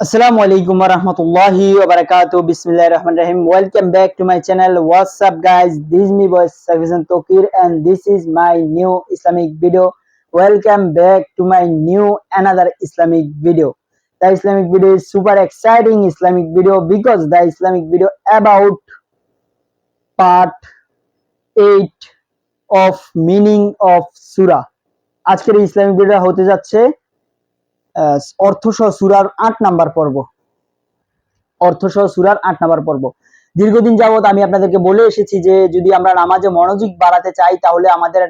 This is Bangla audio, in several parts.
আসসালামু আলাইকুম রহমতুল্লাহি ওবরাকাত বিসমিল্লাহ রহমান রহিম। Welcome back to my channel WhatsApp guys this me voice সার্ভিসন Tauquir and this is my new Islamic video welcome back to my new another Islamic video the Islamic video is super exciting Islamic video because the Islamic video about part eight of meaning of সুরা আজকের ইসলামিক ভিডিও হতে যাচ্ছে অর্থসহ সুরার আট নাম্বার পর্ব। অর্থসহ সুরার আট নাম্বার পর্ব। দীর্ঘদিন যাবত আমি আপনাদেরকে বলে এসেছি যে, যদি আমরা নামাজে মনোযোগ বাড়াতে চাই, তাহলে আমাদের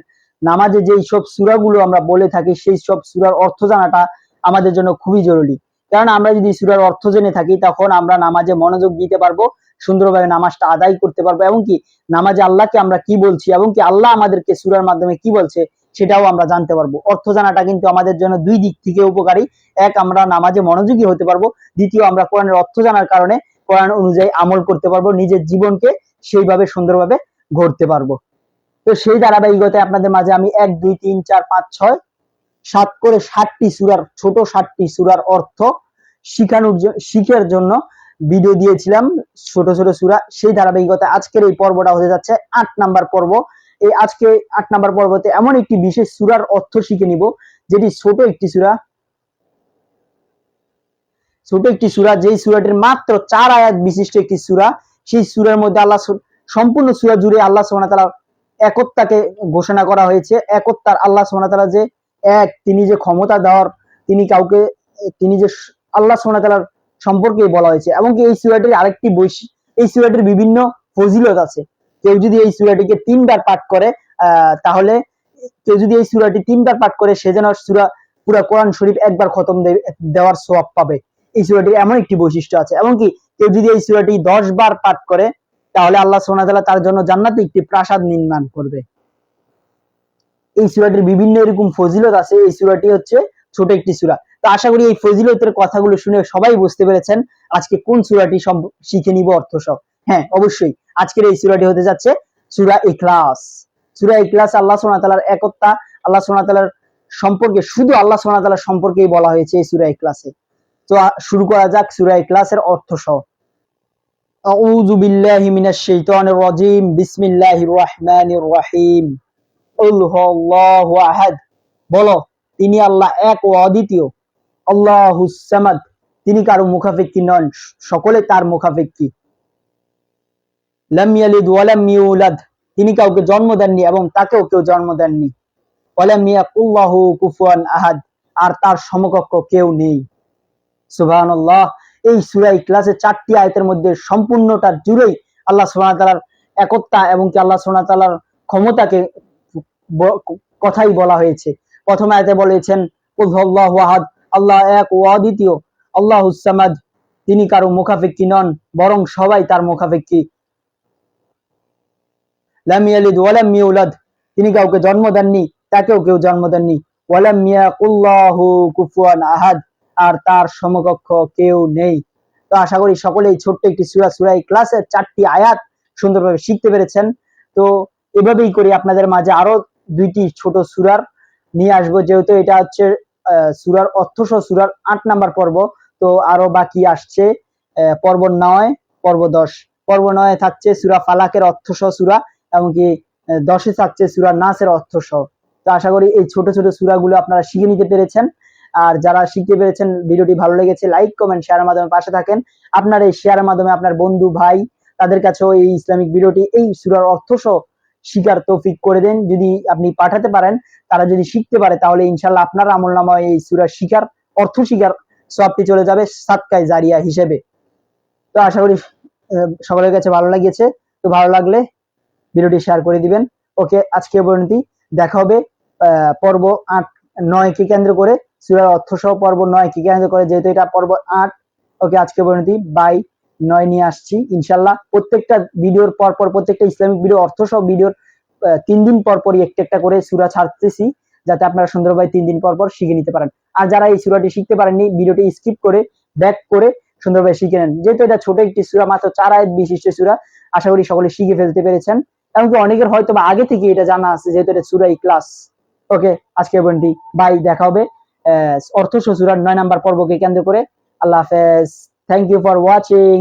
নামাজে যেই সব সুরাগুলো আমরা বলে থাকি, সেই সব সুরার অর্থ জানাটা আমাদের জন্য খুবই জরুরি। কারণ আমরা যদি সুরার অর্থ জেনে থাকি, তখন আমরা নামাজে মনোযোগ দিতে পারব, সুন্দরভাবে নামাজটা আদায় করতে পারব, এবং কি? নামাজে আল্লাহকে আমরা কি বলছি, এবং কি আল্লাহ আমাদেরকে সুরার মাধ্যমে কি বলছে সেটাও আমরা জানতে পারব। অর্থ জানাটা কিন্তু আমাদের জন্য দুই দিক থেকে উপকারী। এক, আমরা নামাজে মনোযোগী হতে পারব। দ্বিতীয়, আমরা কোরআনের অর্থ জানার কারণে কোরআন অনুযায়ী আমল করতে পারব, নিজের জীবনকে সেইভাবে সুন্দরভাবে গড়তে পারব। তো সেই ধারাবাহিকতায় আপনাদের মাঝে আমি এক, দুই, তিন, চার, পাঁচ, ছয়, সাত করে ষাটটি সুরার, ছোট ষাটটি সুরার অর্থ শিখানোর শিখের জন্য ভিডিও দিয়েছিলাম ছোট ছোট সুরা। সেই ধারাবাহিকতায় আজকের এই পর্বটা হতে যাচ্ছে আট নাম্বার পর্ব। এই আজকে আট নাম্বার পর্বতে এমন একটি বিশেষ সুরার অর্থ শিখে নিব, যেটি ছোট একটি সুরা। ছোট একটি সুরা, যেই সুরাটির মাত্র চার আয়াত বিশিষ্ট একটি সুরা, সেই সুরার মধ্যে আল্লাহ সম্পূর্ণ সুরা জুড়ে আল্লাহ সোহানা তালা একত্তাকে ঘোষণা করা হয়েছে। একত্তার আল্লাহ সোহানা তালা যে এক, তিনি যে ক্ষমতা দেওয়ার, তিনি কাউকে, তিনি যে আল্লাহ সোহানা তালার সম্পর্কে বলা হয়েছে। এমনকি এই সুরাটির আরেকটি বৈশিষ্ট্য এই সুরাটির বিভিন্ন ফজিলত আছে। কেউ যদি এই সুরাটিকে তিনবার পাঠ করে তাহলে কেউ যদি এই সুরাটি তিনবার পাঠ করে, সে যেন সুরা পুরা কোরআন শরীফ একবার খতম দেওয়ার সোয়াব পাবে। এই সুরাটির এমন একটি বৈশিষ্ট্য আছে। এমনকি কেউ যদি এই সুরাটি দশ বার পাঠ করে, তাহলে আল্লাহ সোনাতালা তার জন্য জান্নাতে একটি প্রাসাদ নির্মাণ করবে। এই সুরাটির বিভিন্ন এরকম ফজিলত আছে। এই সুরাটি হচ্ছে ছোট একটি সুরা। তো আশা করি এই ফজিলতের কথাগুলো শুনে সবাই বুঝতে পেরেছেন আজকে কোন সুরাটি শিখে নিব অর্থ সব হ্যাঁ অবশ্যই। আজকের এই সুরাটি হতে যাচ্ছে সুরা ইখলাস। সুরা ইখলাস আল্লাহ সোনাতালার একত্তা আল্লাহ সোনাতালার সম্পর্কে, শুধু আল্লাহ সোনাতালার সম্পর্কেই বলা হয়েছে এই সুরা ইখলাসে। তো শুরু করা যাক সুরা ইখলাসের অর্থ সহ। আউযু বিল্লাহি মিনাশ শাইতানির রাজিম, বিসমিল্লাহির রহমানির রহিম। কুল হুয়াল্লাহু আহাদ। বলো, তিনি আল্লাহ এক ও অদ্বিতীয়। আল্লাহুস সামাদ। তিনি কারও মুখাপেক্ষী নন। সকলে তার মুখাপেক্ষী। লাম ইয়ালিদ ওয়া ইউলাদ। তিনি কাউকে জন্ম দেননি এবং তাকেও কেউ জন্ম দেননি। ওয়ালাম ইয়াকুল্লাহু কুফুয়ান আহাদ। আর তার সমকক্ষ কেউ নেই। সুবহানাল্লাহ, এই সূরা ইখলাসের চারটি আয়াতের মধ্যে সম্পূর্ণটা জুড়েই আল্লাহ সুবহানাহু একত্তা এবং কি আল্লাহ সুবহানাহু তাআলার ক্ষমতাকে কথাই বলা হয়েছে। প্রথম আয়াতে বলেছেন হুয়াল্লাহু আহাদ, আল্লাহ এক ও অদ্বিতীয় আল্লাহুস সামাদ। তিনি কারও মুখাপেক্ষী নন, বরং সবাই তার মুখাপেক্ষী। লাম ইয়ালিদ ওয়া লাম তিনি কাউকে জন্ম দেননি, তাকেও কেউ জন্ম দেননি। ওয়ালাম ইয়াকুল্লাহু কুফুয়ান আহাদ, আর তার সমকক্ষ কেউ নেই। তো আশা করি সকলেই ছোট্ট একটি সূরা সূরা ক্লাসের চারটি আয়াত সুন্দরভাবে শিখতে পেরেছেন। তো এভাবেই করি আপনাদের মাঝে আরও দুইটি ছোট সূরার নিয়ে আসব, যেহেতু এটা হচ্ছে সূরার অর্থসহ সূরার আট নাম্বার পর্ব। তো আরও বাকি আসছে পর্ব নয়, পর্ব দশ। পর্ব নয় থাকছে সূরা ফালাকের অর্থসহ সূরা। এমনকি দশে থাকছে সূরা নাসের অর্থসহ তো আশা করি এই ছোট ছোট সূরাগুলো আপনারা শিখে নিতে পেরেছেন। আর যারা শিখতে পেরেছেন ভিডিওটি ভালো লেগেছে, লাইক, কমেন্ট, শেয়ারের মাধ্যমে পাশে থাকেন। আপনার এই শেয়ারের মাধ্যমে আপনার বন্ধু, ভাই, তাদের কাছেও এই ইসলামিক ভিডিওটি, এই সূরার অর্থসহ শিকার তৌফিক করে দেন। যদি আপনি পাঠাতে পারেন, তারা যদি শিখতে পারে, তাহলে ইনশাল্লাহ আপনার আমল নামায় এই সূরা শিকার অর্থ শিকার সবটি চলে যাবে সাতকায় জারিয়া হিসেবে। তো আশা করি সকলের কাছে ভালো লাগিয়েছে তো ভালো লাগলে ভিডিওটি শেয়ার করে দিবেন। ওকে, আজকে পর্যন্তই। দেখা হবে পর্ব আট নয় কে কেন্দ্র করে। সুরার অর্থ সহ পর্ব নয় কে কেন্দ্র করে, যেহেতু এটা পর্ব আট। ওকে, আজকে পর্যন্তই। বাই নয় নিয়ে আসছি, ইনশাল্লাহ। প্রত্যেকটা ভিডিওর পর পর প্রত্যেকটা ইসলামিক ভিডিও অর্থ সহ ভিডিওর তিন দিন পর পরই একটা একটা করে সুরা ছাড়তেছি, যাতে আপনারা সুন্দরভাবে তিন দিন পর পর শিখে নিতে পারেন। আর যারা এই সুরাটি শিখতে পারেননি, ভিডিওটি স্কিপ করে ব্যাক করে সুন্দরভাবে শিখে নেন। যেহেতু এটা ছোট একটি সুরা, মাত্র চার আয়াত বিশিষ্ট সুরা, আশা করি সকলে শিখে ফেলতে পেরেছেন। এমনকি অনেকের হয়তো বা আগে থেকে এটা জানা আছে, যেহেতু এটা সুরাই ক্লাস। ওকে আজকে বন্ধু বাই দেখা হবে। অর্থ সসুরার নয় নাম্বার পর্বকে কেন্দ্র করে। আল্লাহ হাফেজ। Thank you for watching